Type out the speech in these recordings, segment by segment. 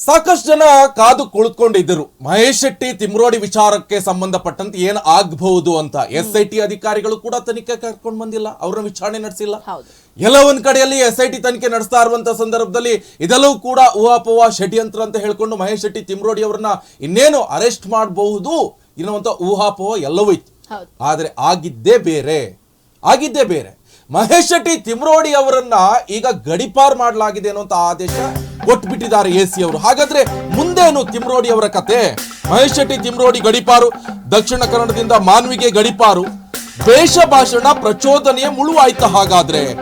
ಸಾಕಷ್ಟು ಜನ ಕಾದು ಕುಳಿತುಕೊಂಡಿದ್ದರು ಮಹೇಶ್ ಶೆಟ್ಟಿ ತಿಮ್ರೋಡಿ ವಿಚಾರಕ್ಕೆ ಸಂಬಂಧಪಟ್ಟಂತೆ ಏನ್ ಆಗ್ಬಹುದು ಅಂತ ಎಸ್ ಐ ಟಿ ಅಧಿಕಾರಿಗಳು ಕೂಡ ತನಿಖೆ ಕರ್ಕೊಂಡು ಬಂದಿಲ್ಲ ಅವ್ರನ್ನ ವಿಚಾರಣೆ ನಡೆಸಿಲ್ಲ. ಎಲ್ಲ ಒಂದ್ ಕಡೆಯಲ್ಲಿ ಎಸ್ ಐ ಟಿ ತನಿಖೆ ನಡೆಸ್ತಾ ಇರುವಂತ ಸಂದರ್ಭದಲ್ಲಿ ಇದೆಲ್ಲವೂ ಕೂಡ ಊಹಾಪೋಹ ಷಡ್ಯಂತ್ರ ಅಂತ ಹೇಳ್ಕೊಂಡು ಮಹೇಶ್ ಶೆಟ್ಟಿ ತಿಮ್ರೋಡಿ ಅವರನ್ನ ಇನ್ನೇನು ಅರೆಸ್ಟ್ ಮಾಡಬಹುದು ಎನ್ನುವಂತ ಊಹಾಪೋಹ ಎಲ್ಲವೂ ಇತ್ತು. ಆದ್ರೆ ಆಗಿದ್ದೇ ಬೇರೆ ಆಗಿದ್ದೇ ಬೇರೆ ಮಹೇಶ್ ಶೆಟ್ಟಿ ತಿಮ್ರೋಡಿ ಅವರನ್ನ ಈಗ ಗಡಿಪಾರ್ ಮಾಡಲಾಗಿದೆ ಅನ್ನುವಂತ ಆದೇಶ ಕೊಟ್ಬಿಟ್ಟಿದ್ದಾರೆ ಎ ಸಿ ಅವರು ಹಾಗಾದ್ರೆ ಮುಂದೇನು ತಿಮ್ರೋಡಿ ಅವರ ಕತೆ? ಮಹೇಶ್ ಶೆಟ್ಟಿ ತಿಮ್ರೋಡಿ ಗಡಿಪಾರು, ದಕ್ಷಿಣ ಕನ್ನಡದಿಂದ ಮಾನ್ವಿಗೆ ಗಡಿಪಾರು. ದೇಶಭಾಷಣ ಭಾಷಣ ಪ್ರಚೋದನೆಯ ಮುಳುವಾಯ್ತ ಹಾಗಾದ್ರೆ.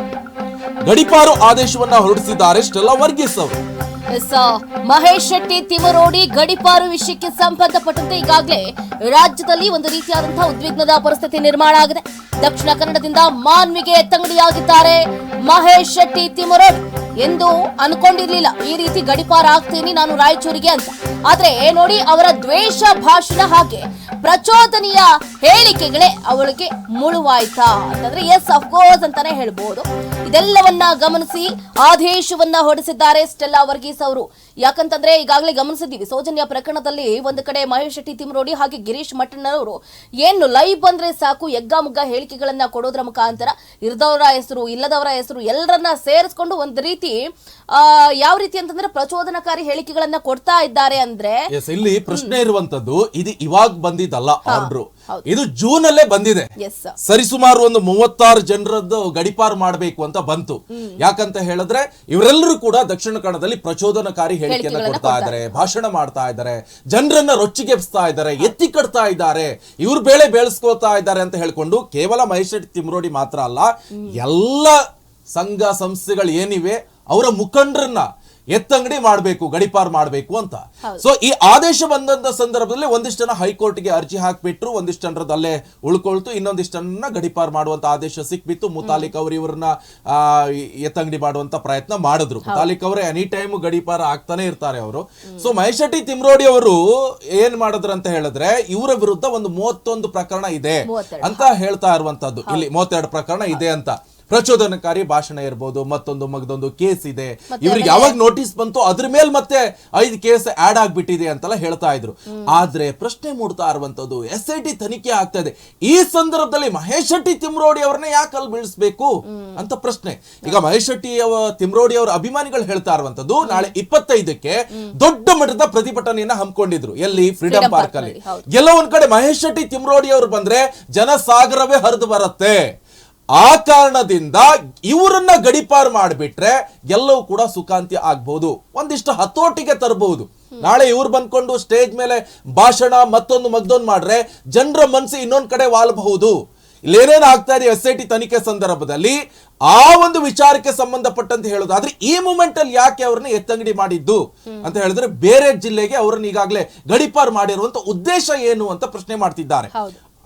ಗಡಿಪಾರು ಆದೇಶವನ್ನ ಹೊರಡಿಸಿದ್ದಾರೆ ಸ್ಟೆಲ್ಲಾ ವರ್ಗೀಸ್ ಅವರು. ಮಹೇಶ್ ಶೆಟ್ಟಿ ತಿಮರೋಡಿ ಗಡಿಪಾರು ವಿಷಯಕ್ಕೆ ಸಂಬಂಧಪಟ್ಟಂತೆ ಈಗಾಗಲೇ ರಾಜ್ಯದಲ್ಲಿ ಒಂದು ರೀತಿಯಾದಂತಹ ಉದ್ವಿಗ್ನದ ಪರಿಸ್ಥಿತಿ ನಿರ್ಮಾಣ ಆಗಿದೆ. ದಕ್ಷಿಣ ಕನ್ನಡದಿಂದ ಮಾನ್ವಿಗೆ ತಂಗಡಿಯಾಗಿದ್ದಾರೆ ಮಹೇಶ್ ಶೆಟ್ಟಿ ತಿಮರೋಡಿ ಎಂದು ಅನ್ಕೊಂಡಿರ್ಲಿಲ್ಲ, ಈ ರೀತಿ ಗಡಿಪಾರ ಆಗ್ತೀನಿ ನಾನು ರಾಯಚೂರಿಗೆ ಅಂತ. ಆದ್ರೆ ನೋಡಿ, ಅವರ ದ್ವೇಷ ಭಾಷಣ ಹಾಗೆ ಪ್ರಚೋದನೆಯ ಹೇಳಿಕೆಗಳೇ ಅವಳಿಗೆ ಮುಳುವಾಯ್ತಾ. ಅಂತಂದ್ರೆ ಎಸ್ ಅಫ್ಕೋರ್ಸ್ ಅಂತಾನೆ ಹೇಳ್ಬೋದು. ಇದೆಲ್ಲವನ್ನ ಗಮನಿಸಿ ಆದೇಶವನ್ನ ಹೊರಡಿಸಿದ್ದಾರೆ ಸ್ಟೆಲ್ಲಾ ವರ್ಗೀಸ್ ಅವರು. ಯಾಕಂತಂದ್ರೆ ಈಗಾಗಲೇ ಗಮನಿಸಿದ್ದೀವಿ ಸೌಜನ್ಯ ಪ್ರಕರಣದಲ್ಲಿ ಒಂದು ಕಡೆ ಮಹೇಶ್ ಶೆಟ್ಟಿ ತಿಮ್ರೋಡಿ ಹಾಗೆ ಗಿರೀಶ್ ಮಠಣ್ಣನವರು ಏನು ಲೈವ್ ಬಂದ್ರೆ ಸಾಕು ಎಗ್ಗಾಮುಗ್ಗ ಹೇಳಿಕೆಗಳನ್ನ ಕೊಡೋದ್ರ ಮುಖಾಂತರ ಇರದವರ ಹೆಸರು ಇಲ್ಲದವರ ಹೆಸರು ಎಲ್ಲರನ್ನ ಸೇರಿಸ್ಕೊಂಡು ಒಂದ್ ರೀತಿ ಆ, ಯಾವ ರೀತಿ ಅಂತಂದ್ರೆ ಪ್ರಚೋದನಕಾರಿ ಹೇಳಿಕೆಗಳನ್ನ ಕೊಡ್ತಾ ಇದ್ದಾರೆ ಅಂದ್ರೆ ಇಲ್ಲಿ ಪ್ರಶ್ನೆ ಇರುವಂತದ್ದು ಇದು ಇವಾಗ ಬಂದಿದ್ದಲ್ಲ ಆರ್ಡ್ರು ಇದು ಜೂನ್ ಅಲ್ಲೇ ಬಂದಿದೆ ಎಸ್ ಸರಿಸುಮಾರು ಒಂದು ಮೂವತ್ತಾರು ಜನರದ್ದು ಗಡಿಪಾರು ಮಾಡಬೇಕು ಅಂತ ಬಂತು. ಯಾಕಂತ ಹೇಳಿದ್ರೆ ಇವರೆಲ್ಲರೂ ಕೂಡ ದಕ್ಷಿಣ ಕನ್ನಡದಲ್ಲಿ ಪ್ರಚೋದನಕಾರಿ ಹೇಳಿಕೆಯನ್ನ ಕೊಡ್ತಾ ಇದ್ದಾರೆ. ಭಾಷಣ ಮಾಡ್ತಾ ಇದ್ದಾರೆ ಜನರನ್ನ ರೊಚ್ಚಿಗೆಬ್ಸ್ತಾ ಇದ್ದಾರೆ ಎತ್ತಿ ಕಟ್ತಾ ಇದ್ದಾರೆ ಇವ್ರ ಬೇಳೆ ಬೆಳೆಸ್ಕೊಳ್ತಾ ಇದ್ದಾರೆ ಅಂತ ಹೇಳ್ಕೊಂಡು ಕೇವಲ ಮಹೇಶ್ ಶೆಟ್ಟಿ ತಿಮ್ರೋಡಿ ಮಾತ್ರ ಅಲ್ಲ ಎಲ್ಲ ಸಂಘ ಸಂಸ್ಥೆಗಳು ಏನಿವೆ ಅವರ ಮುಖಂಡರನ್ನ ಎತ್ತಂಗಡಿ ಮಾಡಬೇಕು ಗಡಿಪಾರು ಮಾಡಬೇಕು ಅಂತ. ಸೊ ಈ ಆದೇಶ ಬಂದಂತ ಸಂದರ್ಭದಲ್ಲಿ ಒಂದಿಷ್ಟು ಜನ ಹೈಕೋರ್ಟ್ಗೆ ಅರ್ಜಿ ಹಾಕಿಬಿಟ್ರು ಒಂದಿಷ್ಟು ಜನರದ್ದು ಅಲ್ಲೇ ಉಳ್ಕೊಳ್ತು ಇನ್ನೊಂದಿಷ್ಟು ಜನರನ್ನ ಗಡಿಪಾರ್ ಮಾಡುವಂತ ಆದೇಶ ಸಿಕ್ಬಿತ್ತು. ಮುತಾಲಿಕ್ ಅವರು ಇವ್ರನ್ನ ಎತ್ತಂಗಡಿ ಮಾಡುವಂತ ಪ್ರಯತ್ನ ಮಾಡಿದ್ರು. ಮುತಾಲಿಕ್ ಅವರೇ ಎನಿ ಟೈಮ್ ಗಡಿಪಾರ ಆಗ್ತಾನೆ ಇರ್ತಾರೆ ಅವರು. ಸೊ ಮಹೇಶ್ ಶೆಟ್ಟಿ ತಿಮ್ರೋಡಿ ಅವರು ಏನ್ ಮಾಡಿದ್ರು ಅಂತ ಹೇಳಿದ್ರೆ ಇವರ ವಿರುದ್ಧ ಒಂದು ಮೂವತ್ತೊಂದು ಪ್ರಕರಣ ಇದೆ ಅಂತ ಹೇಳ್ತಾ ಇರುವಂತದ್ದು. ಇಲ್ಲಿ ಮೂವತ್ತೆರಡು ಪ್ರಕರಣ ಇದೆ ಅಂತ. ಪ್ರಚೋದನಕಾರಿ ಭಾಷಣ ಇರ್ಬೋದು ಮತ್ತೊಂದು ಮಗದೊಂದು ಕೇಸ್ ಇದೆ. ಇವ್ರಿಗೆ ಯಾವಾಗ ನೋಟಿಸ್ ಬಂತು ಅದ್ರ ಮೇಲೆ ಮತ್ತೆ ಐದು ಕೇಸ್ ಆಡ್ ಆಗ್ಬಿಟ್ಟಿದೆ ಅಂತೆಲ್ಲ ಹೇಳ್ತಾ ಇದ್ರು. ಆದ್ರೆ ಪ್ರಶ್ನೆ ಮೂಡ್ತಾ ಇರುವಂತದ್ದು ಎಸ್ ಐ ಟಿ ತನಿಖೆ ಆಗ್ತಾ ಇದೆ ಈ ಸಂದರ್ಭದಲ್ಲಿ ಮಹೇಶ್ ಶೆಟ್ಟಿ ತಿಮ್ರೋಡಿ ಅವ್ರನ್ನ ಯಾಕೆ ಅಲ್ಲಿ ಬೀಳಿಸ್ಬೇಕು ಅಂತ ಪ್ರಶ್ನೆ. ಈಗ ಮಹೇಶ್ ಶೆಟ್ಟಿ ತಿಮ್ರೋಡಿ ಅವರ ಅಭಿಮಾನಿಗಳು ಹೇಳ್ತಾ ಇರುವಂತದ್ದು ನಾಳೆ ಇಪ್ಪತ್ತೈದಕ್ಕೆ ದೊಡ್ಡ ಮಟ್ಟದ ಪ್ರತಿಭಟನೆಯನ್ನ ಹಮ್ಮಿಕೊಂಡಿದ್ರು. ಎಲ್ಲಿ? ಫ್ರೀಡಂ ಪಾರ್ಕ್ ಅಲ್ಲಿ. ಎಲ್ಲ ಒಂದ್ ಕಡೆ ಮಹೇಶ್ ಶೆಟ್ಟಿ ತಿಮ್ರೋಡಿ ಅವರು ಬಂದ್ರೆ ಜನಸಾಗರವೇ ಹರಿದು ಬರುತ್ತೆ. ಆ ಕಾರಣದಿಂದ ಇವರನ್ನ ಗಡಿಪಾರು ಮಾಡಿಬಿಟ್ರೆ ಎಲ್ಲವೂ ಕೂಡ ಸುಖಾಂತಿ ಆಗ್ಬಹುದು ಒಂದಿಷ್ಟು ಹತೋಟಿಗೆ ತರಬಹುದು ನಾಳೆ ಇವ್ರು ಬಂದ್ಕೊಂಡು ಸ್ಟೇಜ್ ಮೇಲೆ ಭಾಷಣ, ಮತ್ತೊಂದು ಮಗ್ದೊಂದು ಮಾಡ್ರೆ ಜನರ ಮನಸ್ಸು ಇನ್ನೊಂದ್ ಕಡೆ ವಾಲ್ಬಹುದು. ಇಲ್ಲೇನೇನು ಆಗ್ತಾ ಇದೆ ಎಸ್ ಐ ಟಿ ತನಿಖೆ ಸಂದರ್ಭದಲ್ಲಿ? ಆ ಒಂದು ವಿಚಾರಕ್ಕೆ ಸಂಬಂಧಪಟ್ಟಂತೆ ಹೇಳೋದು. ಆದ್ರೆ ಈ ಮೂಮೆಂಟ್ ಅಲ್ಲಿ ಯಾಕೆ ಅವ್ರನ್ನ ಎತ್ತಂಗಡಿ ಮಾಡಿದ್ದು? ಅಂತ ಹೇಳಿದ್ರೆ ಬೇರೆ ಜಿಲ್ಲೆಗೆ ಅವ್ರನ್ನ ಈಗಾಗಲೇ ಗಡಿಪಾರು ಮಾಡಿರುವಂತ ಉದ್ದೇಶ ಏನು ಅಂತ ಪ್ರಶ್ನೆ ಮಾಡ್ತಿದ್ದಾರೆ.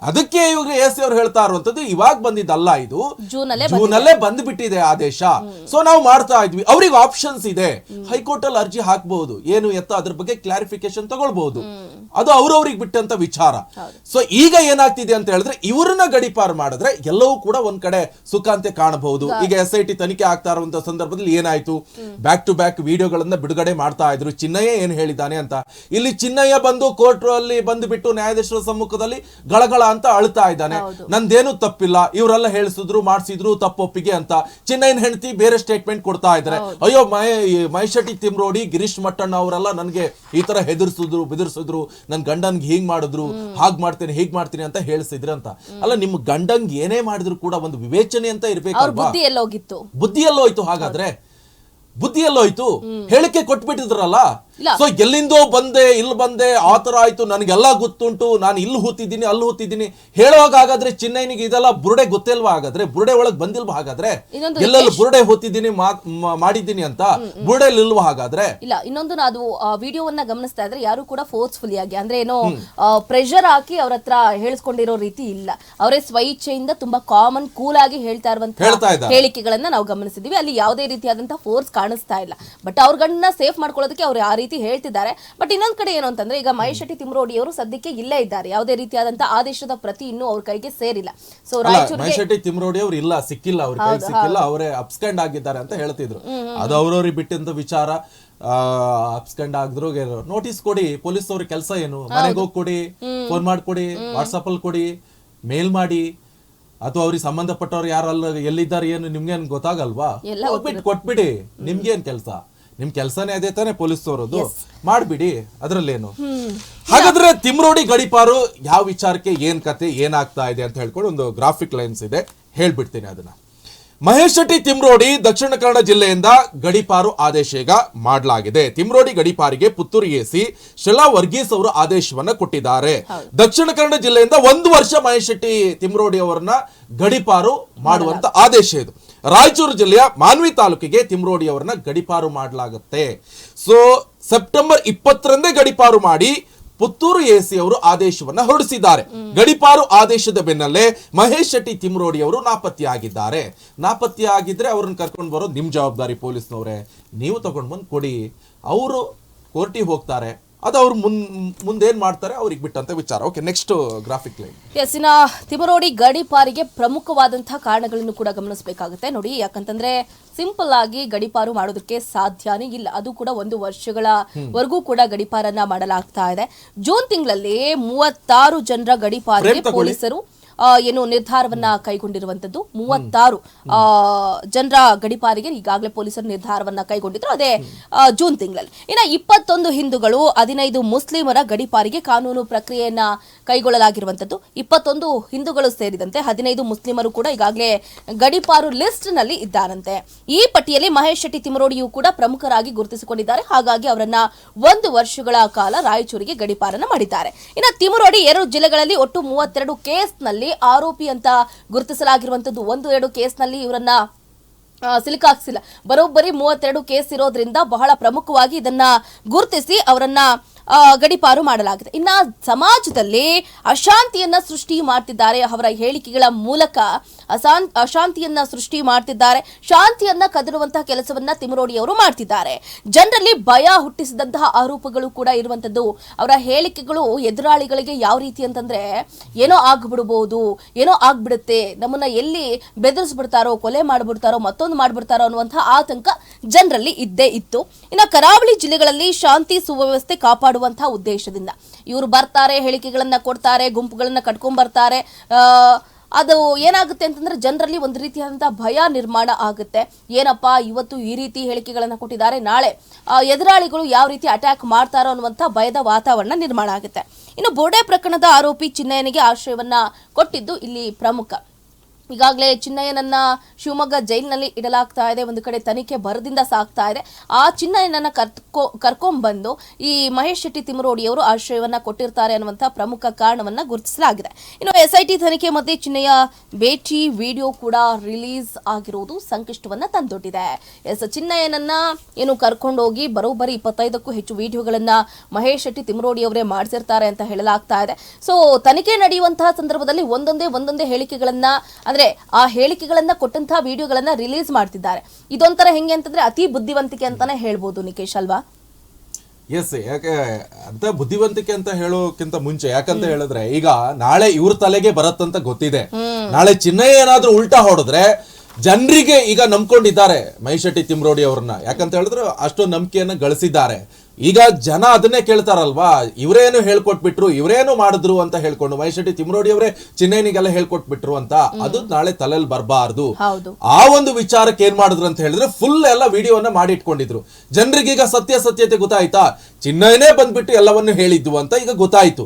ಅದಕ್ಕೆ ಇವಾಗ ಎಸ್ ಅವ್ರು ಹೇಳ್ತಾ ಇರುವಂತದ್ದು ಇವಾಗ ಬಂದಿದ್ದಲ್ಲ ಇದು. ಜೂನ್ ಅಲ್ಲೇ ಬಂದ್ಬಿಟ್ಟಿದೆ ಆದೇಶ. ಸೊ ನಾವು ಮಾಡ್ತಾ ಇದ್ವಿ. ಅವ್ರಿಗೆ ಆಪ್ಷನ್ಸ್ ಇದೆ. ಹೈಕೋರ್ಟ್ ಅಲ್ಲಿ ಅರ್ಜಿ ಹಾಕ್ಬಹುದು ಏನು ಎತ್ತ ಅದ್ರ ಬಗ್ಗೆ ಕ್ಲಾರಿಫಿಕೇಶನ್ ತಗೊಳ್ಬಹುದು ಅದು ಅವ್ರವ್ರಿಗೆ ಬಿಟ್ಟಂತ ವಿಚಾರ. ಸೊ ಈಗ ಏನಾಗ್ತಿದೆ ಅಂತ ಹೇಳಿದ್ರೆ ಇವ್ರನ್ನ ಗಡಿಪಾರು ಮಾಡಿದ್ರೆ ಎಲ್ಲವೂ ಕೂಡ ಒಂದ್ ಕಡೆ ಸುಖಾಂತ್ಯ ಕಾಣಬಹುದು. ಈಗ ಎಸ್ ಐ ಟಿ ತನಿಖೆ ಆಗ್ತಾ ಇರುವಂತ ಸಂದರ್ಭದಲ್ಲಿ ಏನಾಯ್ತು? ಬ್ಯಾಕ್ ಟು ಬ್ಯಾಕ್ ವಿಡಿಯೋಗಳನ್ನ ಬಿಡುಗಡೆ ಮಾಡ್ತಾ ಇದ್ರು. ಚಿನ್ನಯ್ಯ ಏನ್ ಹೇಳಿದ್ದಾನೆ ಅಂತ. ಇಲ್ಲಿ ಚಿನ್ನಯ್ಯ ಬಂದು ಕೋರ್ಟ್ ಅಲ್ಲಿ ಬಂದುಬಿಟ್ಟು ನ್ಯಾಯಾಧೀಶರ ಸಮ್ಮುಖದಲ್ಲಿ ಗಳಗಳ ಅಂತ ಅಳ್ತಾ ಇದ್ದಾನೆ. ನಂದೇನು ತಪ್ಪಿಲ್ಲ. ಇವರೆಲ್ಲ ಹೇಳಿಸಿದ್ರು ಮಾಡಿಸಿದ್ರು ತಪ್ಪೊಪ್ಪಿಗೆ ಅಂತ. ಚಿನ್ನಯ್ಯನ ಹೆಂಡತಿ ಬೇರೆ ಸ್ಟೇಟ್ಮೆಂಟ್ ಕೊಡ್ತಾ ಇದ್ದಾರೆ. ಅಯ್ಯೋ ಮೈ ತಿಮ್ರೋಡಿ ಗಿರೀಶ್ ಮಟ್ಟಣ್ಣ ಅವರೆಲ್ಲ ನನಗೆ ಈ ತರ ಹೆದರ್ಸಿದ್ರು ಬೆದರ್ಸಿದ್ರು. ನನ್ ಗಂಡನ್ಗೆ ಹೀಗ್ ಮಾಡಿದ್ರು ಹಾಗ್ ಮಾಡ್ತೇನೆ ಹೀಗ್ ಮಾಡ್ತೀನಿ ಅಂತ ಹೇಳಿಸಿದ್ರು ಅಂತ. ಅಲ್ಲ ನಿಮ್ಮ ಗಂಡಂಗ್ ಏನೇ ಮಾಡಿದ್ರು ಕೂಡ ಒಂದು ವಿವೇಚನೆ ಅಂತ ಇರಬೇಕು ಇರ್ಬೇಕಲ್ವಾ ಬುದ್ಧಿ ಎಲ್ಲೋಗಿತ್ತು. ಬುದ್ಧಿ ಎಲ್ಲೋಯ್ತು ಹಾಗಾದ್ರೆ? ಬುದ್ಧಿ ಎಲ್ಲೋಯ್ತು? ಹೇಳಿಕೆ ಕೊಟ್ಬಿಟ್ಟಿದ್ರಲ್ಲ. ಸೊ ಎಲ್ಲಿಂದೋ ಬಂದೆ ಇಲ್ಲಿ ಬಂದೆ ಆ ತರ ಆಯ್ತು ನನಗೆಲ್ಲ ಗೊತ್ತುಂಟು ನಾನು ಇಲ್ಲಿ ಹೂತಿದ್ದೀನಿ ಅಲ್ಲಿ ಹೂತಿದ್ದೀನಿ. ಹೇಳುವಾಗ ಹಾಗಾದ್ರೆ ಚಿನ್ನೈನಿಗೆ ಇದೆಲ್ಲ ಬುರುಡೆ ಗೊತ್ತಿಲ್ವಾ ಹಾಗಾದ್ರೆ? ಬುರುಡೆ ಒಳಗೆ ಬಂದಿಲ್ವಾ ಹಾಗಾದ್ರೆ? ಎಲ್ಲೆಲ್ಲಿ ಬುರುಡೆ ಹೂತಿದ್ದೀನಿ ಮಾಡಿದ್ದೀನಿ ಅಂತ ಬುರುಡೆ ಇಲ್ವಾ ಹಾಗಾದ್ರೆ? ಇಲ್ಲ ಇನ್ನೊಂದು ನಾವು ವಿಡಿಯೋವನ್ನ ಗಮನಿಸ್ತಾ ಇದ್ರೆ ಯಾರು ಕೂಡ ಫೋರ್ಸ್ಫುಲಿ ಆಗಿ ಅಂದ್ರೆ ಏನೋ ಪ್ರೆಷರ್ ಹಾಕಿ ಅವ್ರ ಹತ್ರ ಹೇಳಿಸ್ಕೊಂಡಿರೋ ರೀತಿ ಇಲ್ಲ. ಅವರೇ ಸ್ವಇಚ್ಛೆಯಿಂದ ತುಂಬಾ ಕಾಮನ್ ಕೂಲ್ ಆಗಿ ಹೇಳ್ತಾ ಇರುವಂತ ಇರುವಂತಹ. ಹೇಳಿಕೆಗಳನ್ನ ನಾವು ಗಮನಿಸಿದೀವಿ ಅಲ್ಲಿ ಯಾವುದೇ ರೀತಿಯಾದಂತಹ ಫೋರ್ಸ್ ಕಾಣಿಸ್ತಾ ಇಲ್ಲ. ಬಟ್ ಅವ್ರ ಗಂಡನ್ನ ಸೇಫ್ ಮಾಡ್ಕೊಳ್ಳೋದಕ್ಕೆ ಅವ್ರು ಆ ರೀತಿ ಹೇಳ್ತಿದ್ದಾರೆ. ಬಟ್ ಇನ್ನೊಂದ್ ಕಡೆ ಏನು ಅಂತಂದ್ರೆ ಈಗ ಮಹೇಶ್ ಶೆಟ್ಟಿ ತಿಮ್ರೋಡಿ ಅವರು ಸದ್ಯಕ್ಕೆ ಇಲ್ಲೇ ಇದ್ದಾರೆ. ಯಾವುದೇ ರೀತಿಯಾದಂತಹ ಆದೇಶದ ಪ್ರತಿ ಇನ್ನೂ ಅವ್ರ ಕೈಗೆ ಸೇರಿಲ್ಲ. ಸೊ ರಾಯಚೂರಿಗೆ ಮಹೇಶ್ ಶೆಟ್ಟಿ ತಿಮ್ರೋಡಿ ಅವ್ರು ಇಲ್ಲ ಸಿಕ್ಕಿಲ್ಲ ಅವ್ರ ಕೈ ಸಿಕ್ಕಿಲ್ಲ ಅವರೇ ಅಬ್ಸ್ಟೆಂಡ್ ಆಗಿದ್ದಾರೆ ಅಂತ ಹೇಳ್ತಿದ್ರು. ಅದು ಅವ್ರವ್ರಿಗೆ ಬಿಟ್ಟಂತ ವಿಚಾರ. ಅಪ್ಸ್ಕಂಡ್ ಆಗಿದ್ರು ನೋಟಿಸ್ ಕೊಡಿ ಪೊಲೀಸ್ ಅವ್ರ ಕೆಲಸ ಏನು? ಮನೆಗೆ ಹೋಗಿ ಕೊಡಿ ಫೋನ್ ಮಾಡ್ಕೊಡಿ ವಾಟ್ಸಪ್ ಅಲ್ಲಿ ಕೊಡಿ ಮೇಲ್ ಮಾಡಿ. ಅಥವಾ ಅವ್ರಿಗೆ ಸಂಬಂಧಪಟ್ಟವ್ರು ಯಾರಲ್ಲ ಎಲ್ಲಿದ್ದಾರೆ ಏನು ನಿಮ್ಗೇನ್ ಗೊತ್ತಾಗಲ್ವಾ? ಕೊಟ್ಬಿಡಿ ನಿಮ್ಗೆ ಕೊಟ್ಬಿಡಿ. ನಿಮ್ಗೇನ್ ಕೆಲಸ? ನಿಮ್ ಕೆಲ್ಸನೇ ಅದೇ ತಾನೇ ಪೊಲೀಸ್ ತೋರೋದು ಮಾಡ್ಬಿಡಿ ಅದ್ರಲ್ಲೇನು. ಹಾಗಾದ್ರೆ ತಿಮ್ರೋಡಿ ಗಡಿಪಾರು ಯಾವ ವಿಚಾರಕ್ಕೆ ಏನ್ ಕತೆ ಏನಾಗ್ತಾ ಇದೆ ಅಂತ ಹೇಳ್ಕೊಂಡು ಒಂದು ಗ್ರಾಫಿಕ್ ಲೈನ್ಸ್ ಇದೆ. ಹೇಳ್ಬಿಡ್ತೀನಿ ಅದನ್ನ. ಮಹೇಶ್ ಶೆಟ್ಟಿ ತಿಮ್ರೋಡಿ ದಕ್ಷಿಣ ಕನ್ನಡ ಜಿಲ್ಲೆಯಿಂದ ಗಡಿಪಾರು ಆದೇಶ ಈಗ ಮಾಡಲಾಗಿದೆ. ತಿಮ್ರೋಡಿ ಗಡಿಪಾರಿಗೆ ಪುತ್ತೂರು ಎಸಿ ಶಲಾ ವರ್ಗೀಸ್ ಅವರು ಆದೇಶವನ್ನ ಕೊಟ್ಟಿದ್ದಾರೆ. ದಕ್ಷಿಣ ಕನ್ನಡ ಜಿಲ್ಲೆಯಿಂದ ಒಂದು ವರ್ಷ ಮಹೇಶ್ ಶೆಟ್ಟಿ ತಿಮ್ರೋಡಿ ಅವರನ್ನ ಗಡಿಪಾರು ಮಾಡುವಂತ ಆದೇಶ ಇದು. ರಾಯಚೂರು ಜಿಲ್ಲೆಯ ಮಾನ್ವಿ ತಾಲೂಕಿಗೆ ತಿಮ್ರೋಡಿ ಅವರನ್ನ ಗಡಿಪಾರು ಮಾಡಲಾಗುತ್ತೆ. ಸೊ ಸೆಪ್ಟೆಂಬರ್ ಇಪ್ಪತ್ತರಂದೇ ಗಡಿಪಾರು ಮಾಡಿ ಪುತ್ತೂರು ಎಸಿ ಅವರು ಆದೇಶವನ್ನ ಹೊರಡಿಸಿದ್ದಾರೆ. ಗಡಿಪಾರು ಆದೇಶದ ಬೆನ್ನಲ್ಲೇ ಮಹೇಶ್ ಶೆಟ್ಟಿ ತಿಮ್ರೋಡಿ ಅವರು ನಾಪತ್ತೆಯಾಗಿದ್ದಾರೆ. ನಾಪತ್ತೆಯಾಗಿದ್ರೆ ಅವ್ರನ್ನ ಕರ್ಕೊಂಡು ಬರೋದು ನಿಮ್ ಜವಾಬ್ದಾರಿ ಪೊಲೀಸ್ನವ್ರೆ. ನೀವು ತಗೊಂಡ್ ಬಂದು ಕೊಡಿ. ಅವರು ಕೋರ್ಟಿಗೆ ಹೋಗ್ತಾರೆ. ಅದು ಅವ್ರು ಮುನ್ ಮುಂದೇನ್ ಮಾಡ್ತಾರೆ ಅವ್ರಿಗೆ ಬಿಟ್ಟಂತ ವಿಚಾರ. Okay next graphic line yes ಇನ್ನ ತಿಮರೋಡಿ ಗಡಿಪಾರಿಗೆ ಪ್ರಮುಖವಾದಂತಹ ಕಾರಣಗಳನ್ನು ಕೂಡ ಗಮನಿಸಬೇಕಾಗುತ್ತೆ. ನೋಡಿ ಯಾಕಂತಂದ್ರೆ ಸಿಂಪಲ್ ಆಗಿ ಗಡಿಪಾರು ಮಾಡೋದಕ್ಕೆ ಸಾಧ್ಯನೇ ಇಲ್ಲ. ಅದು ಕೂಡ ಒಂದು ವರ್ಷಗಳ ವರ್ಗೂ ಕೂಡ ಗಡಿಪಾರನ್ನ ಮಾಡಲಾಗ್ತಾ ಇದೆ. ಜೂನ್ ತಿಂಗಳಲ್ಲಿ ಮೂವತ್ತಾರು ಜನರ ಗಡಿಪಾರಿಗೆ ಪೊಲೀಸರು ಏನು ನಿರ್ಧಾರವನ್ನ ಕೈಗೊಂಡಿರುವಂತದ್ದು. ಮೂವತ್ತಾರು ಜನರ ಗಡಿಪಾರಿಗೆ ಈಗಾಗಲೇ ಪೊಲೀಸರು ನಿರ್ಧಾರವನ್ನ ಕೈಗೊಂಡಿದ್ರು. ಅದೇ ಜೂನ್ ತಿಂಗಳಲ್ಲಿ. ಇನ್ನ ಇಪ್ಪತ್ತೊಂದು ಹಿಂದೂಗಳು ಹದಿನೈದು ಮುಸ್ಲಿಮರ ಗಡಿಪಾರಿಗೆ ಕಾನೂನು ಪ್ರಕ್ರಿಯೆಯನ್ನ ಕೈಗೊಳ್ಳಲಾಗಿರುವಂತದ್ದು. ಇಪ್ಪತ್ತೊಂದು ಹಿಂದೂಗಳು ಸೇರಿದಂತೆ ಹದಿನೈದು ಮುಸ್ಲಿಮರು ಕೂಡ ಈಗಾಗಲೇ ಗಡಿಪಾರು ಲಿಸ್ಟ್ನಲ್ಲಿ ಇದ್ದಾರಂತೆ. ಈ ಪಟ್ಟಿಯಲ್ಲಿ ಮಹೇಶ್ ಶೆಟ್ಟಿ ತಿಮರೋಡಿಯು ಕೂಡ ಪ್ರಮುಖರಾಗಿ ಗುರುತಿಸಿಕೊಂಡಿದ್ದಾರೆ. ಹಾಗಾಗಿ ಅವರನ್ನ ಒಂದು ವರ್ಷಗಳ ಕಾಲ ರಾಯಚೂರಿಗೆ ಗಡಿಪಾರನ ಮಾಡಿದ್ದಾರೆ. ಇನ್ನು ತಿಮರೋಡಿ ಎರಡು ಜಿಲ್ಲೆಗಳಲ್ಲಿ ಒಟ್ಟು ಮೂವತ್ತೆರಡು ಕೇಸ್ನಲ್ಲಿ ಆರೋಪಿ ಅಂತ ಗುರುತಿಸಲಾಗಿರುವಂತದ್ದು ಒಂದು ಎರಡು ಕೇಸ್ನಲ್ಲಿ ಇವರನ್ನ ಸಿಲುಕಾಕ್ಸಿಲ್ಲ ಬರೋಬ್ಬರಿ ಮೂವತ್ತೆರಡು ಕೇಸ್ ಇರೋದ್ರಿಂದ ಬಹಳ ಪ್ರಮುಖವಾಗಿ ಇದನ್ನ ಗುರುತಿಸಿ ಅವರನ್ನ ಗಡಿಪಾರು ಮಾಡಲಾಗಿದೆ. ಇನ್ನ ಸಮಾಜದಲ್ಲಿ ಅಶಾಂತಿಯನ್ನ ಸೃಷ್ಟಿ ಮಾಡ್ತಿದ್ದಾರೆ ಅವರ ಹೇಳಿಕೆಗಳ ಮೂಲಕ. ಅಸಾನ್, ಅಶಾಂತಿಯನ್ನ ಸೃಷ್ಟಿ ಮಾಡ್ತಿದ್ದಾರೆ. ಶಾಂತಿಯನ್ನ ಕದರುವಂತಹ ಕೆಲಸವನ್ನ ತಿಮರೋಡಿ ಅವರು ಮಾಡ್ತಿದ್ದಾರೆ. ಜನರಲ್ಲಿ ಭಯ ಹುಟ್ಟಿಸಿದಂತಹ ಆರೋಪಗಳು ಕೂಡ ಇರುವಂತದ್ದು. ಅವರ ಹೇಳಿಕೆಗಳು ಎದುರಾಳಿಗಳಿಗೆ ಯಾವ ರೀತಿ ಅಂತಂದ್ರೆ ಏನೋ ಆಗ್ಬಿಡ್ಬೋದು, ಏನೋ ಆಗ್ಬಿಡುತ್ತೆ, ನಮ್ಮನ್ನ ಎಲ್ಲಿ ಬೆದರಿಸ್ಬಿಡ್ತಾರೋ, ಕೊಲೆ ಮಾಡ್ಬಿಡ್ತಾರೋ, ಮತ್ತೊಂದು ಮಾಡ್ಬಿಡ್ತಾರೋ ಅನ್ನುವಂತಹ ಆತಂಕ ಜನರಲ್ಲಿ ಇದ್ದೇ ಇತ್ತು. ಇನ್ನು ಕರಾವಳಿ ಜಿಲ್ಲೆಗಳಲ್ಲಿ ಶಾಂತಿ ಸುವ್ಯವಸ್ಥೆ ಕಾಪಾಡುವಂತಹ ಉದ್ದೇಶದಿಂದ. ಇವರು ಬರ್ತಾರೆ, ಹೇಳಿಕೆಗಳನ್ನ ಕೊಡ್ತಾರೆ, ಗುಂಪುಗಳನ್ನ ಕಟ್ಕೊಂಡ್ ಬರ್ತಾರೆ. ಅದು ಏನಾಗುತ್ತೆ ಅಂತಂದ್ರೆ ಜನರಲ್ಲಿ ಒಂದು ರೀತಿಯಾದಂತಹ ಭಯ ನಿರ್ಮಾಣ ಆಗುತ್ತೆ. ಏನಪ್ಪ, ಇವತ್ತು ಈ ರೀತಿ ಹೇಳಿಕೆಗಳನ್ನ ಕೊಟ್ಟಿದ್ದಾರೆ, ನಾಳೆ ಎದುರಾಳಿಗಳು ಯಾವ ರೀತಿ ಅಟ್ಯಾಕ್ ಮಾಡ್ತಾರೋ ಅನ್ನುವಂಥ ಭಯದ ವಾತಾವರಣ ನಿರ್ಮಾಣ ಆಗುತ್ತೆ. ಇನ್ನು ಬೋರ್ಡೆ ಪ್ರಕರಣದ ಆರೋಪಿ ಚಿನ್ನಯ್ಯನಿಗೆ ಆಶ್ರಯವನ್ನ ಕೊಟ್ಟಿದ್ದು ಇಲ್ಲಿ ಪ್ರಮುಖ. ಈಗಾಗಲೇ ಚಿನ್ನಯ್ಯನನ್ನ ಶಿವಮೊಗ್ಗ ಜೈಲಿನಲ್ಲಿ ಇಡಲಾಗ್ತಾ ಇದೆ. ಒಂದು ಕಡೆ ತನಿಖೆ ಬರದಿಂದ ಸಾಕ್ತಾ ಇದೆ. ಆ ಚಿನ್ನಯ್ಯನನ್ನ ಕರ್ಕೊ, ಕರ್ಕೊಂಡ್ಬಂದು ಈ ಮಹೇಶ್ ಶೆಟ್ಟಿ ತಿಮರೋಡಿಯವರು ಆಶ್ರಯವನ್ನ ಕೊಟ್ಟಿರ್ತಾರೆ ಅನ್ನುವಂತಹ ಪ್ರಮುಖ ಕಾರಣವನ್ನ ಗುರುತಿಸಲಾಗಿದೆ. ಇನ್ನು ಎಸ್ಐಟಿ ತನಿಖೆ ಮಧ್ಯೆ ಚಿನ್ನಯ್ಯ ಭೇಟಿ, ವಿಡಿಯೋ ಕೂಡ ರಿಲೀಸ್ ಆಗಿರುವುದು ಸಂಕಷ್ಟವನ್ನ ತಂದೊಡ್ಡಿದೆ. ಎಸ್ ಚಿನ್ನಯ್ಯನನ್ನ ಏನು ಕರ್ಕೊಂಡೋಗಿ ಬರೋಬ್ಬರಿ ಇಪ್ಪತ್ತೈದಕ್ಕೂ ಹೆಚ್ಚು ವಿಡಿಯೋಗಳನ್ನ ಮಹೇಶ್ ಶೆಟ್ಟಿ ತಿಮರೋಡಿ ಅವರೇ ಮಾಡಿಸಿರ್ತಾರೆ ಅಂತ ಹೇಳಲಾಗ್ತಾ ಇದೆ. ಸೊ, ತನಿಖೆ ನಡೆಯುವಂತಹ ಸಂದರ್ಭದಲ್ಲಿ ಒಂದೊಂದೇ ಒಂದೊಂದೇ ಹೇಳಿಕೆಗಳನ್ನ, ಅಂದ್ರೆ ಆ ಹೇಳಿಕೆಗಳನ್ನ ಕೊಟ್ಟಂತಹ ವಿಡಿಯೋಗಳನ್ನ ರಿಲೀಸ್ ಮಾಡ್ತಿದ್ದಾರೆ. ಇದೊಂಥರ ಹೆಂಗೆ ಅಂತಂದ್ರೆ ಅತಿ ಬುದ್ಧಿವಂತಿಕೆ ಅಂತಾನೆ ಹೇಳ್ಬೋದು ನಿಕೇಶ್ ಅಲ್ವಾ? ಎಸ್ ಯಾಕೆ ಅಂತ ಬುದ್ಧಿವಂತಿಕೆ ಅಂತ ಹೇಳೋಕ್ಕಿಂತ ಮುಂಚೆ ಯಾಕಂತ ಹೇಳಿದ್ರೆ ಈಗ ನಾಳೆ ಇವ್ರ ತಲೆಗೆ ಬರತ್ತಂತ ಗೊತ್ತಿದೆ. ನಾಳೆ ಚಿನ್ನಯ್ಯ ಏನಾದ್ರೂ ಉಲ್ಟಾ ಹೊಡೆದ್ರೆ ಜನರಿಗೆ ಈಗ ನಂಬ್ಕೊಂಡಿದ್ದಾರೆ ಮೈಶೆಟ್ಟಿ ತಿಮ್ರೋಡಿ ಅವ್ರನ್ನ. ಯಾಕಂತ ಹೇಳಿದ್ರು ಅಷ್ಟೊಂದು ನಂಬಿಕೆಯನ್ನ ಗಳಿಸಿದ್ದಾರೆ. ಈಗ ಜನ ಅದನ್ನೇ ಕೇಳ್ತಾರಲ್ವಾ? ಇವರೇನು ಹೇಳ್ಕೊಟ್ಬಿಟ್ರು ಇವರೇನು ಮಾಡಿದ್ರು ಅಂತ ಹೇಳ್ಕೊಂಡು ಮಹೇಶೆಟ್ಟಿ ತಿಮ್ರೋಡಿ ಅವರೇ ಚಿನ್ನೈನಿಗೆಲ್ಲ ಹೇಳ್ಕೊಟ್ಬಿಟ್ರು ಅಂತ ಅದು ನಾಳೆ ತಲೆಯಲ್ಲಿ ಬರಬಾರ್ದು. ಆ ಒಂದು ವಿಚಾರಕ್ಕೆ ಏನ್ ಮಾಡಿದ್ರು ಅಂತ ಹೇಳಿದ್ರೆ ಫುಲ್ ಎಲ್ಲ ವಿಡಿಯೋನ ಮಾಡಿ ಇಟ್ಕೊಂಡಿದ್ರು. ಸತ್ಯ ಸತ್ಯತೆ ಗೊತ್ತಾಯ್ತಾ? ಚಿನ್ನೈನೇ ಬಂದ್ಬಿಟ್ಟು ಎಲ್ಲವನ್ನು ಹೇಳಿದ್ವು ಅಂತ ಈಗ ಗೊತ್ತಾಯ್ತು.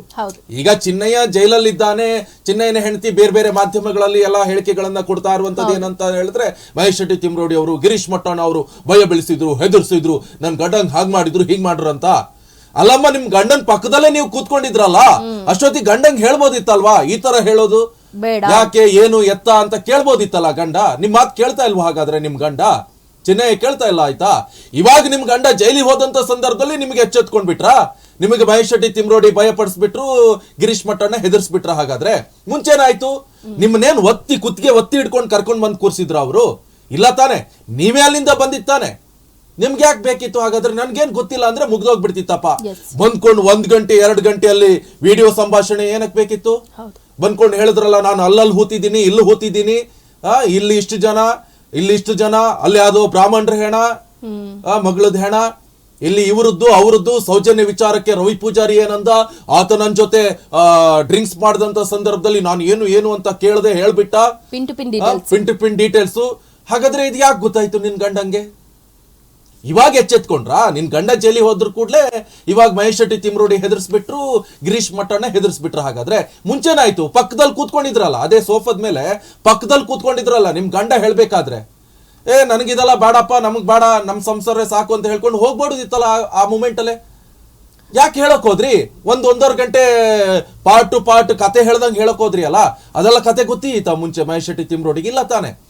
ಈಗ ಚಿನ್ನಯ್ಯ ಜೈಲಲ್ಲಿದ್ದಾನೆ ಚಿನ್ನಯ್ಯನ ಹೆಂಡತಿ ಬೇರೆ ಬೇರೆ ಮಾಧ್ಯಮಗಳಲ್ಲಿ ಎಲ್ಲ ಹೇಳಿಕೆಗಳನ್ನ ಕೊಡ್ತಾ ಇರುವಂತದ್ದು ಏನಂತ ಹೇಳಿದ್ರೆ ಮಹೇಶ್ ಶೆಟ್ಟಿ ತಿಮ್ರೋಡಿ ಅವರು ಗಿರೀಶ್ ಮಟ್ಟಣ್ಣ ಅವರು ಭಯ ಬೆಳೆಸಿದ್ರು ಹೆದರ್ಸಿದ್ರು ನನ್ ಗಡಂಗ್ ಹಾಗೆ ಮಾಡಿದ್ರು ಹೀಗ್ ಮಾಡ್ರು ಅಂತ ಅಲ್ಲಮ್ಮ ನಿಮ್ ಗಂಡನ್ ಪಕ್ಕದಲ್ಲೇ ನೀವು ಕೂತ್ಕೊಂಡಿದ್ರಲ್ಲ? ಅಷ್ಟೊತ್ತಿ ಗಂಡಂಗ್ ಹೇಳ್ಬೋದಿತ್ತಲ್ವಾ? ಈ ತರ ಹೇಳೋದು? ಯಾಕೆ ಏನು ಎತ್ತ ಅಂತ ಕೇಳ್ಬೋದಿತ್ತಲ್ಲ ಗಂಡ? ನಿಮ್ ಮಾತು ಕೇಳ್ತಾ ಇಲ್ವಾ ಹಾಗಾದ್ರೆ ನಿಮ್ ಗಂಡ? ಚಿನ್ನಯ್ಯ ಕೇಳ್ತಾ ಇಲ್ಲ ಆಯ್ತಾ? ಇವಾಗ ನಿಮ್ ಗಂಡ ಜೈಲಿ ಹೋದಂತ ಸಂದರ್ಭದಲ್ಲಿ ನಿಮ್ಗೆ ಎಚ್ಚೆತ್ಕೊಂಡ್ಬಿಟ್ರ? ನಿಮಗೆ ಮಹೇಶ್ ಶೆಟ್ಟಿ ತಿಮ್ರೋಡಿ ಭಯ ಪಡಿಸ್ಬಿಟ್ರು ಗಿರೀಶ್ ಮಟ್ಟಣ್ಣ ಹೆದರ್ಸ್ಬಿಟ್ರ ಹಾಗಾದ್ರೆ? ಮುಂಚೆನಾಯ್ತು? ನಿಮ್ಮನ್ನೇನ್ ಒತ್ತಿ ಕುತ್ತಿಗೆ ಒತ್ತಿ ಹಿಡ್ಕೊಂಡು ಕರ್ಕೊಂಡ್ ಬಂದ್ ಕೂರ್ಸಿದ್ರ ಅವರು? ಇಲ್ಲ ತಾನೆ. ನೀವೇ ಅಲ್ಲಿಂದ ಬಂದಿತ್ತಾನೆ ನಿಮ್ಗೆ ಯಾಕೆ ಬೇಕಿತ್ತು ಹಾಗಾದ್ರೆ ನನ್ಗೇನ್ ಗೊತ್ತಿಲ್ಲ ಅಂದ್ರೆ ಮುಗ್ದೋಗ್ಬಿಡ್ತಿತ್ತಪ್ಪ. ಬಂದ್ಕೊಂಡು ಒಂದ್ ಗಂಟೆ ಎರಡ್ ಗಂಟೆಯಲ್ಲಿ ವಿಡಿಯೋ ಸಂಭಾಷಣೆ ಏನಕ್ ಬೇಕಿತ್ತು? ಬಂದ್ಕೊಂಡು ಹೇಳಿದ್ರಲ್ಲ ನಾನು ಅಲ್ಲಲ್ಲಿ ಹೂತಿದ್ದೀನಿ ಇಲ್ಲಿ ಹೂತಿದ್ದೀನಿ. ಆ ಇಲ್ಲಿ ಇಷ್ಟು ಜನ ಇಲ್ಲಿ ಇಷ್ಟು ಜನ ಅಲ್ಲಿ ಅದು ಬ್ರಾಹ್ಮಣರ ಹೆಣ ಮಗಳದ ಹೆಣ ಇಲ್ಲಿ ಇವರದ್ದು ಅವರದ್ದು ಸೌಜನ್ಯ ವಿಚಾರಕ್ಕೆ ರವಿ ಪೂಜಾರಿ ಏನಂದ ಆತ ನನ್ ಜೊತೆ ಡ್ರಿಂಕ್ಸ್ ಮಾಡಿದಂತ ಸಂದರ್ಭದಲ್ಲಿ ನಾನು ಏನು ಏನು ಅಂತ ಕೇಳದೆ ಹೇಳ್ಬಿಟ್ಟ. ಪಿನ್ ಟು ಪಿನ್ ಡೀಟೇಲ್ಸ್ ಹಾಗಾದ್ರೆ ಇದು ಯಾಕೆ ಗೊತ್ತಾಯ್ತು ನಿನ್ ಗಂಡಂಗೆ? ಇವಾಗ ಎಚ್ಚೆತ್ಕೊಂಡ್ರಾ? ನಿನ್ ಗಂಡ ಜೈಲಿ ಹೋದ್ರ ಕೂಡ್ಲೆ ಇವಾಗ ಮಹೇಶ್ ಶೆಟ್ಟಿ ತಿಮ್ರೋಡಿ ಹೆದರ್ಸ್ಬಿಟ್ರು, ಗಿರೀಶ್ ಮಟ್ಟಣ್ಣ ಹೆದರ್ಸ್ಬಿಟ್ರು ಹಾಗಾದ್ರೆ ಮುಂಚೆನಾಯ್ತು ಪಕ್ಕದಲ್ಲಿ ಕೂತ್ಕೊಂಡಿದ್ರಲ್ಲ, ಅದೇ ಸೋಫಾದ ಮೇಲೆ ಪಕ್ಕದಲ್ಲಿ ಕೂತ್ಕೊಂಡಿದ್ರಲ್ಲ, ನಿಮ್ ಗಂಡ ಹೇಳ್ಬೇಕಾದ್ರೆ? ಏ, ನನಗಿದೆಲ್ಲ ಬೇಡಪ್ಪ ನಮಗ್ ಬೇಡ ನಮ್ ಸಂಸಾರ ಸಾಕು ಅಂತ ಹೇಳ್ಕೊಂಡು ಹೋಗ್ಬಾರ್ದಿತ್ತಲ್ಲ ಆ- ಆ ಮೂಮೆಂಟ್ ಅಲ್ಲೇ ಯಾಕೆ ಹೇಳಕ್ ಹೋದ್ರಿ? ಒಂದ್ ಒಂದೂವರೆ ಗಂಟೆ ಪಾರ್ಟ್ ಟು ಪಾರ್ಟ್ ಕತೆ ಹೇಳ್ದಂಗೆ ಹೇಳಕ್ ಹೋದ್ರಿ ಅಲ್ಲ? ಅದೆಲ್ಲ ಕತೆ ಗೊತ್ತೀತ ಮುಂಚೆ ಮಹೇಶ್ ಶೆಟ್ಟಿ ತಿಮ್ರೋಡಿಗೆ ಇಲ್ಲ ತಾನೆ.